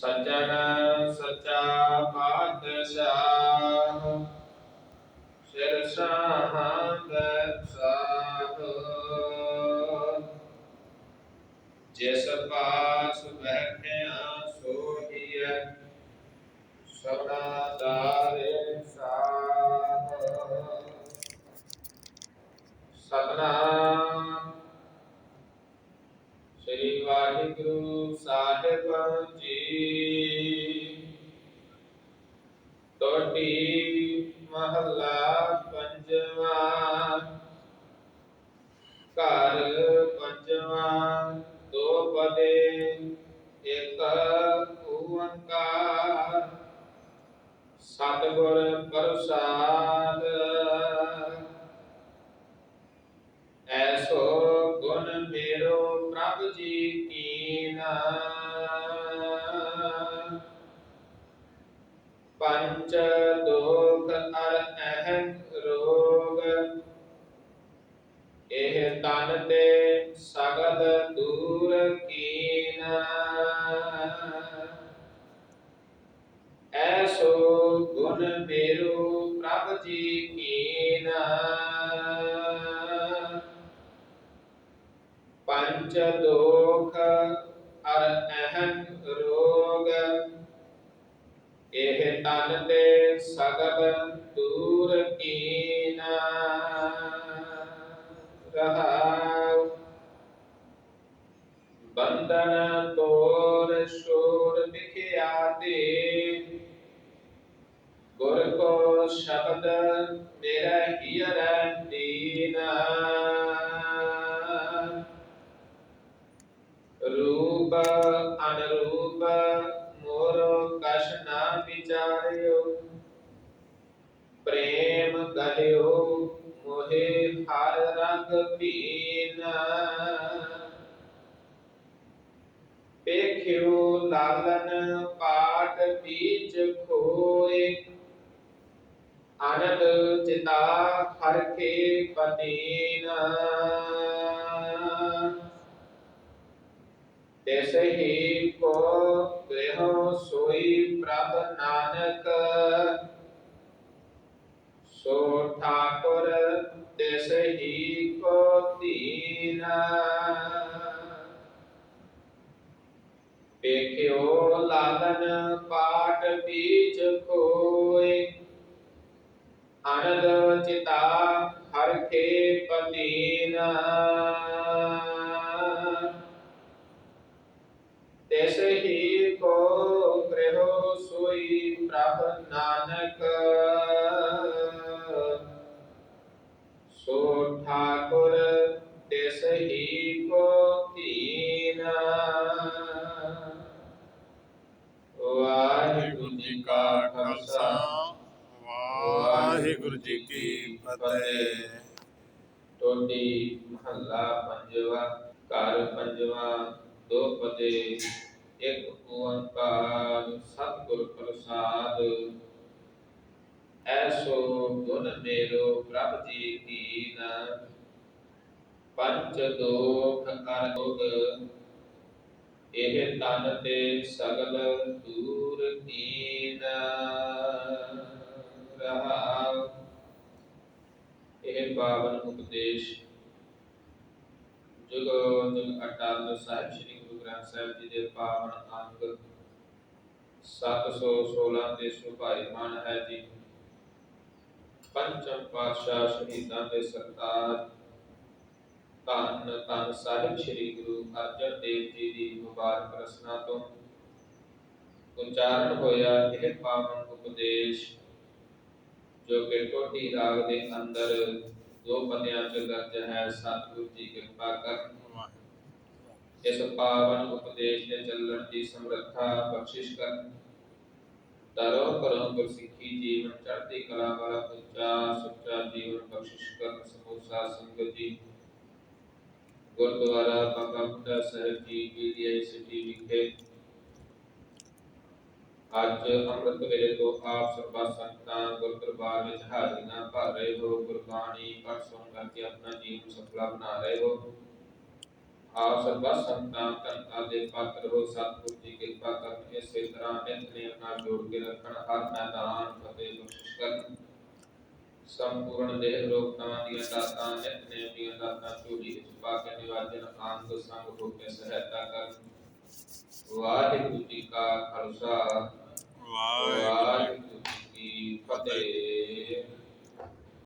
ਸੱਜਣ ਸੱਚਾ ਪਾਤਸ਼ਾਹ ਸਿਰ ਸਾਹੰਦ ਸਾਧ। ਜਿਸ ਪਾਸ ਬੈਠਿਆ ਸੋਹੀਐ ਸਦਾ ਦਾਰੇ ਜੀ। ਟੋਟੀ ਮਹੱਲਾ ਪੰਜਵਾਂ। ਘਰ ਪੰਜਵਾਂ। ਦੋ ਪਦੇ ਇੱਕ ਓੰਕਾਰ ਸਤਿਗੁਰ ਪ੍ਰਸਾਦ ਪੰਚ ਦੋਖ ਅਰ ਅਹੰ ਰੋਗ। ਇਹ ਤਨ ਤੇ ਸਗਲ ਦੂਰ ਕੀਨਾ। ਐਸੋ ਗੁਣ ਮੇਰੂ ਪ੍ਰਭ ਜੀ ਕੀਨਾ। ਪੰਚ ਦੋਖ ਇਹ ਤਨ ਤੇ ਸਗਲ ਦੂਰ ਕੀਨਾ ਰਹਾਉ ਬੰਧਨ ਤੋਰ ਸ਼ੋਰ ਵਿਖਿਆਤੇ ਗੁਰ ਕੋ ਸ਼ਬਦ ਮੇਰਾ ਹੀਰੈ ਪੀਨਾ ਪੇਖਿਓ ਲਾਲਨ ਪਾਟ ਬੀਚ ਖੋਏ। ਆਨੰਦ ਚਿਤਾ ਹਰ ਕੇ ਪਤੀਨਾ ਤਿਸ ਹੀ ਕੋ ਗ੍ਰਹਿ ਸੋਈ ਪ੍ਰਭ ਨਾਨਕ। ਸੋ ਠਾਕੁਰ ਤਿਸ ਹੀ ਕੋ ਦੀਨਾ। ਵੇਖਿਓ ਲਾਲਨ ਪਾਟ ਬੀਜ ਕੋਏ ਆਨੰਦ ਚਿਤਾ ਹਰ ਕੇ ਪਤੀਨਾ ਤਿਸ ਹੀ ਕੋ ਗ੍ਰਹਿ ਸੋਈ ਪ੍ਰਭ ਨਾ ਜੀ ਕੀ ਫਤਿਹ। ਟੋਡੀ ਮਹੱਲਾ ਪੰਜਵਾ, ਘਰ ਪੰਜਵਾ, ਦੋ ਪਦੇ, ਇੱਕ ਓੰਕਾਰ, ਸਤਿਗੁਰ ਪ੍ਰਸਾਦ। ਐਸੋ ਗੁਣ ਮੇਰੋ ਪ੍ਰਭ ਜੀ ਕੀਨ ਪੰਚ ਦੋਖ ਅਰੋਗ ਇਹ ਤਨ ਤੇ ਸਗਲ ਦੂਰ ਕੀਨ ਰਹਾਉ ਇਹ ਪਾਵਨ ਉਪਦੇਸ਼। ਜੁਗ ਜੁਗ ਅਟਲ ਸਾਹਿਬ, ਸ੍ਰੀ ਗੁਰੂ ਗ੍ਰੰਥ ਸਾਹਿਬ ਜੀ ਦੇ ਪਾਵਨ ਅੰਗ 716 ਦੇ ਸੁਭਾਈਮਾਨ ਹੈ ਜੀ। ਪੰਚਮ ਪਾਤਸ਼ਾਹ ਸ਼ਹੀਦਾਂ ਦੇ ਸਰਤਾਜ। ਧੰਨ ਧੰਨ ਸਾਹਿਬ ਸ੍ਰੀ ਗੁਰੂ ਅਰਜਨ ਦੇਵ ਜੀ ਦੀ ਮੁਬਾਰਕ ਰਸਨਾ ਤੋਂ ਉਚਾਰਨ ਹੋਇਆ ਇਹ ਪਾਵਨ ਉਪਦੇਸ਼। ਜੋ ਕਿ ਟੋਟੀ ਰਾਗ ਦੇ ਅੰਦਰ ਦੋ ਪੰਨਿਆਂ ਚ ਦਰਜ ਹੈ ਸਤਿਗੁਰੂ ਜੀ ਕਿਰਪਾ ਕਰ ਇਸ ਪਾਵਨ ਉਪਦੇਸ਼ ਦੇ ਚੱਲਣ ਦੀ ਸਮਰੱਥਾ ਬਖਸ਼ਿਸ਼ ਕਰ ਦਰੋ ਕਰੋ ਗੁਰਸਿੱਖੀ ਜੀਵਨ ਚੜ੍ਹਦੀ ਕਲਾ ਵਾਲਾ ਉੱਚਾ ਸੁੱਚਾ ਜੀਵਨ ਬਖਸ਼ਿਸ਼ ਕਰਨ ਸਮੂਸਾ ਸੰਗਤ ਜੀ ਗੁਰਦੁਆਰਾ ਬਾਬਾ ਬੁੱਢਾ ਸਾਹਿਬ ਜੀ ਪੀਡੀਆਈ ਸਿਟੀ ਵਿਖੇ ਅੱਜ ਅੰਮ੍ਰਿਤ ਵੇਲੇ ਤੋਂ ਆਪ ਸਰਬਾ ਸੰਗਤਾਂ ਗੁਰ ਦਰਬਾਰ ਵਿੱਚ ਹਾਜ਼ਰੀਆਂ ਭਰ ਰਹੇ ਹੋ ਗੁਰਬਾਣੀ ਪੜ੍ਹ ਸੁਣ ਕਰਕੇ ਆਪਣਾ ਜੀਵਨ ਸਫਲਾ ਬਣਾ ਰਹੇ ਹੋ ਆਪ ਸਰਬਾ ਸੰਗਤਾਂ ਧੰਤਾ ਦੇ ਪਾਤਰ ਹੋ ਸਤਿਗੁਰ ਦੀ ਕਿਰਪਾ ਕਰਨ ਇਸੇ ਜੋੜ ਕੇ ਰੱਖਣ ਹਰ ਮੈਦਾਨ ਫਤਿਹ ਬਖਸ਼ਿਸ਼ ਕਰਨ ਸੰਪੂਰਨ ਦੇਹ ਰੋਗਾਂ ਦੀਆਂ ਦਾਤਾਂ ਨਿਤ ਨੇਮ ਦੀਆਂ ਦਾਤਾਂ ਝੋਲੀ ਵਿੱਚ ਪਾ ਕੇ ਨਿਵਾਜਨ ਆਨੰਦ ਸੰਗ ਹੋ ਕੇ ਸਹਾਇਤਾ ਕਰਨ ਵਾਹਿਗੁਰੂ ਜੀ ਕਾ ਖਾਲਸਾ ਵਾਹਿਗੁਰੂ ਵਾਹਿਗੁਰੂ ਜੀ ਕੀ ਫਤਿਹ।